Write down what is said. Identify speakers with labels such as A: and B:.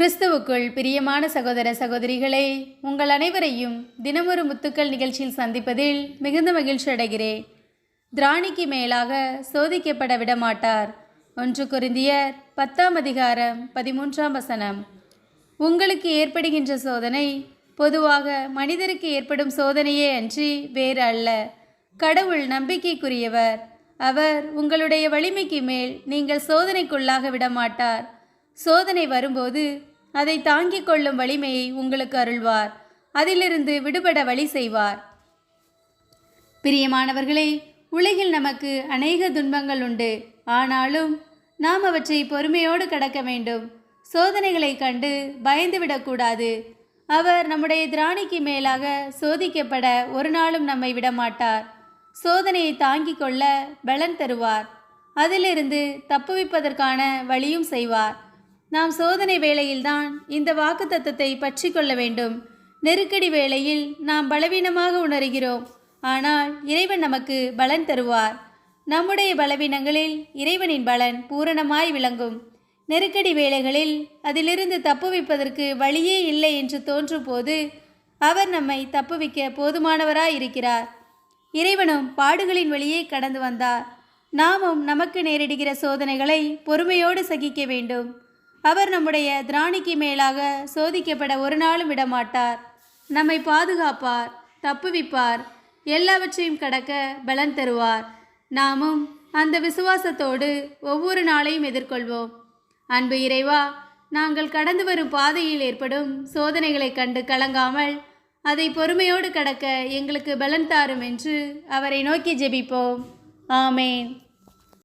A: கிறிஸ்துவுக்குள் பிரியமான சகோதர சகோதரிகளே உங்கள் அனைவரையும் தினமொரு முத்துக்கள் நிகழ்ச்சியில் சந்திப்பதில் மிகுந்த மகிழ்ச்சி அடைகிறேன். திராணிக்கு மேலாக சோதிக்கப்பட விடமாட்டார். ஒன்று குருந்தியர் பத்தாம் அதிகாரம் பதிமூன்றாம் வசனம். உங்களுக்கு ஏற்படுகின்ற சோதனை பொதுவாக மனிதருக்கு ஏற்படும் சோதனையே அன்றி வேறு அல்ல. கடவுள் நம்பிக்கைக்குரியவர். அவர் உங்களுடைய வலிமைக்கு மேல் நீங்கள் சோதனைக்குள்ளாக விடமாட்டார். சோதனை வரும்போது அதை தாங்கிக் கொள்ளும் வலிமையை உங்களுக்கு அருள்வார். அதிலிருந்து விடுபட வழி செய்வார். பிரியமானவர்களே உலகில் நமக்கு அநேக துன்பங்கள் உண்டு. ஆனாலும் நாம் அவற்றை பொறுமையோடு கடக்க வேண்டும். சோதனைகளை கண்டு பயந்துவிடக்கூடாது அவர் நம்முடைய திராணிக்கு மேலாக சோதிக்கப்பட ஒரு நாளும் நம்மை விடமாட்டார். சோதனையை தாங்கிக் கொள்ள பலன் தருவார். அதிலிருந்து தப்புவிப்பதற்கான வழியும் செய்வார். நாம் சோதனை வேளையில்தான் இந்த வாக்குத்தத்தத்தை பற்றி கொள்ள வேண்டும். நெருக்கடி வேளையில் நாம் பலவீனமாக உணர்கிறோம். ஆனால் இறைவன் நமக்கு பலன் தருவார். நம்முடைய பலவீனங்களில் இறைவனின் பலன் பூரணமாய் விளங்கும். நெருக்கடி வேளைகளில் அதிலிருந்து தப்புவிப்பதற்கு வழியே இல்லை என்று தோன்றும் போது அவர் நம்மை தப்புவிக்க போதுமானவராய் இருக்கிறார் இறைவனும் பாடுகளின் வழியே கடந்து வந்தார். நாமும் நமக்கு நேரிடுகிற சோதனைகளை பொறுமையோடு சகிக்க வேண்டும். அவர் நம்முடைய திராணிக்கு மேலாக சோதிக்கப்பட ஒரு நாளும் விடமாட்டார். நம்மை பாதுகாப்பார் தப்புவிப்பார் எல்லாவற்றையும் கடக்க பலன் தருவார். நாமும் அந்த விசுவாசத்தோடு ஒவ்வொரு நாளையும் எதிர்கொள்வோம். அன்பு இறைவா நாங்கள் கடந்து வரும் பாதையில் ஏற்படும் சோதனைகளைக் கண்டு கலங்காமல் அதை பொறுமையோடு கடக்க எங்களுக்கு பலன் தாரும் என்று அவரை நோக்கி ஜெபிப்போம். ஆமேன்.